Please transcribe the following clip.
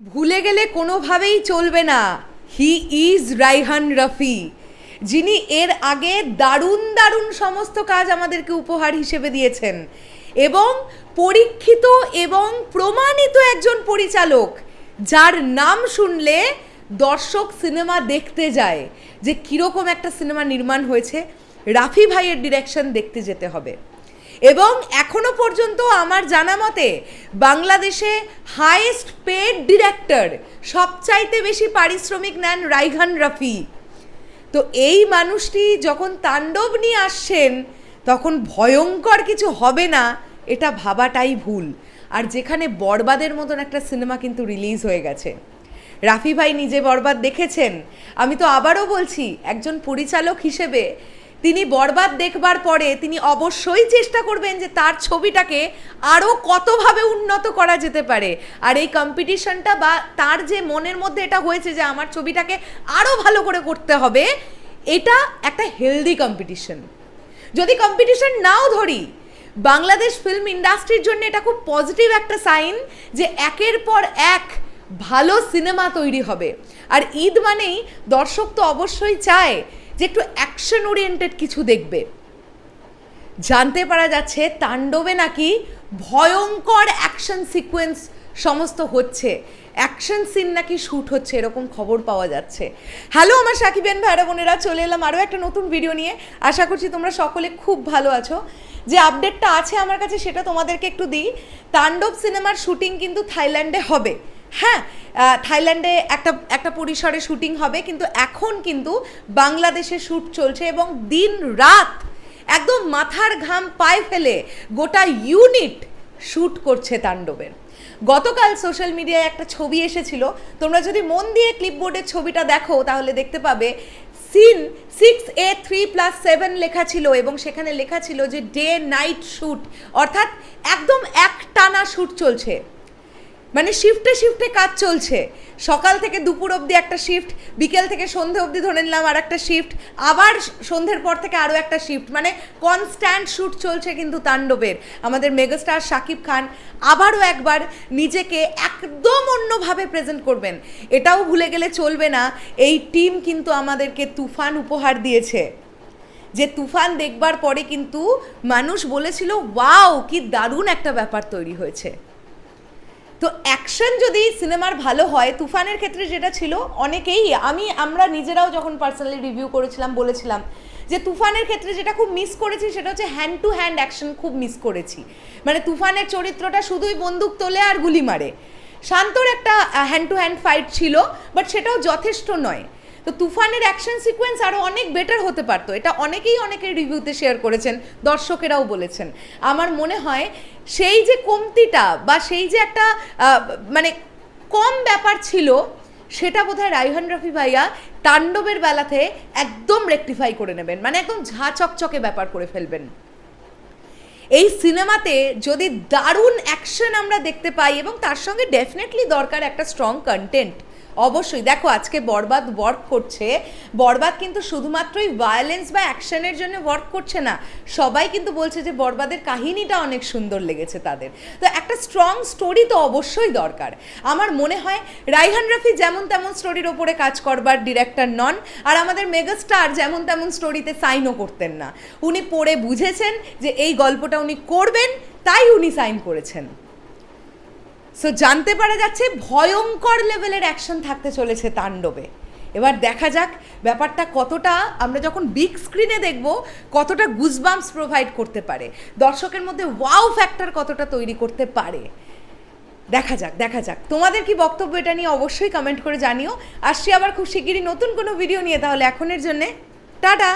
ভুলে গেলে কোনোভাবেই চলবে না। হি ইজ রাইহান রফি যিনি এর আগে দারুণ দারুণ সমস্ত কাজ আমাদেরকে উপহার হিসেবে দিয়েছেন। এবং পরীক্ষিত এবং প্রমাণিত একজন পরিচালক, যার নাম শুনলে দর্শক সিনেমা দেখতে যায় যে কীরকম একটা সিনেমা নির্মাণ হয়েছে। রাফি ভাইয়ের ডিরেকশন দেখতে যেতে হবে। এবং এখনও পর্যন্ত আমার জানা মতে বাংলাদেশে হাইয়েস্ট পেড ডিরেক্টর সবচাইতে বেশি পারিশ্রমিক নেন রাইহান রফি। তো এই মানুষটি যখন তাণ্ডব নিয়ে আসছেন, তখন ভয়ঙ্কর কিছু হবে না, এটা ভাবাটাই ভুল। আর যেখানে বরবাদের মতন একটা সিনেমা কিন্তু রিলিজ হয়ে গেছে। রাফি ভাই নিজে বরবাদ দেখেছেন। আমি তো আবারও বলছি, একজন পরিচালক হিসেবে তিনি বরবাদ দেখবার পরে তিনি অবশ্যই চেষ্টা করবেন যে তার ছবিটাকে আরও কতভাবে উন্নত করা যেতে পারে। আর এই কম্পিটিশনটা বা তার যে মনের মধ্যে এটা হয়েছে যে আমার ছবিটাকে আরও ভালো করে করতে হবে, এটা একটা হেলদি কম্পিটিশন যদি কম্পিটিশন নাও ধরি, বাংলাদেশ ফিল্ম ইন্ডাস্ট্রির জন্য এটা খুব পজিটিভ একটা সাইন যে একের পর এক ভালো সিনেমা তৈরি হবে। আর ঈদ মানেই দর্শক তো অবশ্যই চায় যে একটু অ্যাকশন ওরিয়েন্টেড কিছু দেখবে। জানতে পারা যাচ্ছে তাণ্ডবে নাকি ভয়ঙ্কর অ্যাকশন সিকোয়েন্স সমস্ত হচ্ছে। অ্যাকশন সিন নাকি শ্যুট হচ্ছে, এরকম খবর পাওয়া যাচ্ছে। হ্যালো আমার সাকিবেন ভাইরা বোনেরা, চলে এলাম আরও একটা নতুন ভিডিও নিয়ে। আশা করছি তোমরা সকলে খুব ভালো আছো। যে আপডেটটা আছে আমার কাছে, সেটা তোমাদেরকে একটু দিই। তাণ্ডব সিনেমার শুটিং কিন্তু থাইল্যান্ডে হবে। হ্যাঁ থাইল্যান্ডে একটা একটা পরিসরে শুটিং হবে, কিন্তু এখন কিন্তু বাংলাদেশে শ্যুট চলছে এবং দিন রাত একদম মাথার ঘাম পায়ে ফেলে গোটা ইউনিট শ্যুট করছে তাণ্ডবের। গতকাল সোশ্যাল মিডিয়ায় একটা ছবি এসেছিল, তোমরা যদি মন দিয়ে ক্লিপবোর্ডের ছবিটা দেখো, তাহলে দেখতে পাবে scene six A three plus seven লেখা ছিল এবং সেখানে লেখা ছিল যে ডে নাইট শ্যুট অর্থাৎ একদম এক টানা শ্যুট চলছে। মানে শিফটে শিফটে কাজ চলছে। সকাল থেকে দুপুর অবধি একটা শিফট বিকেল থেকে সন্ধে অবধি ধরে নিলাম আর একটা শিফট আবার সন্ধ্যের পর থেকে আরও একটা শিফট মানে কনস্ট্যান্ট শ্যুট চলছে কিন্তু তাণ্ডবের। আমাদের মেগাস্টার শাকিব খান আবারও একবার নিজেকে একদম অন্যভাবে প্রেজেন্ট করবেন। এটাও ভুলে গেলে চলবে না। এই টিম কিন্তু আমাদেরকে তুফান উপহার দিয়েছে। যে তুফান দেখবার পরে কিন্তু মানুষ বলেছিল, ওয়াও, কি দারুণ একটা ব্যাপার তৈরি হয়েছে। তো অ্যাকশন যদি সিনেমার ভালো হয়, তুফানের ক্ষেত্রে যেটা ছিল, অনেকেই, আমি, আমরা নিজেরাও যখন পার্সোনালি রিভিউ করেছিলাম, বলেছিলাম যে তুফানের ক্ষেত্রে যেটা খুব মিস করেছি সেটা হচ্ছে হ্যান্ড টু হ্যান্ড অ্যাকশন খুব মিস করেছি। মানে তুফানের চরিত্রটা শুধুই বন্দুক তোলে আর গুলি মারে। শান্তর একটা হ্যান্ড টু হ্যান্ড ফাইট ছিল বাট সেটাও যথেষ্ট নয়। তো তুফানের অ্যাকশন সিকোয়েন্স আরও অনেক বেটার হতে পারতো। এটা অনেকেই অনেকের রিভিউতে শেয়ার করেছেন, দর্শকেরাও বলেছেন। আমার মনে হয় সেই যে কমতিটা বা সেই যে একটা মানে কম ব্যাপার ছিল, সেটা বোধহয় রাইহান রফি ভাইয়া তাণ্ডবের বেলাতে একদম রেকটিফাই করে নেবেন। মানে একদম ঝা চকচকে ব্যাপার করে ফেলবেন। এই সিনেমাতে যদি দারুণ অ্যাকশন আমরা দেখতে পাই এবং তার সঙ্গে ডেফিনেটলি দরকার একটা স্ট্রং কন্টেন্ট অবশ্যই। দেখো, আজকে বরবাদ ওয়ার্ক করছে। বরবাদ কিন্তু শুধুমাত্রই ভায়োলেন্স বা অ্যাকশনের জন্য ওয়ার্ক করছে না। সবাই কিন্তু বলছে যে বরবাদের কাহিনীটা অনেক সুন্দর লেগেছে তাদের। তো একটা স্ট্রং স্টোরি তো অবশ্যই দরকার। আমার মনে হয় রাইহান রফি যেমন তেমন স্টোরির ওপরে কাজ করবার ডিরেক্টর নন, আর আমাদের মেগাস্টার যেমন তেমন স্টোরিতে সাইনও করতেন না। উনি পড়ে বুঝেছেন যে এই গল্পটা উনি করবেন, তাই উনি সাইন করেছেন। সো জানতে পারা যাচ্ছে ভয়ঙ্কর লেভেলের অ্যাকশন থাকতে চলেছে তাণ্ডবে। এবার দেখা যাক ব্যাপারটা কতটা, আমরা যখন বিগ স্ক্রিনে দেখব, কতটা গুজবাম্পস প্রোভাইড করতে পারে। দর্শকের মধ্যে ওয়াও ফ্যাক্টর কতটা তৈরি করতে পারে। দেখা যাক দেখা যাক। তোমাদের কি বক্তব্য এটা নিয়ে অবশ্যই কমেন্ট করে জানিও। আসছি আবার খুব শিগগিরই নতুন কোনো ভিডিও নিয়ে, তাহলে এখনের জন্যে, টাটা!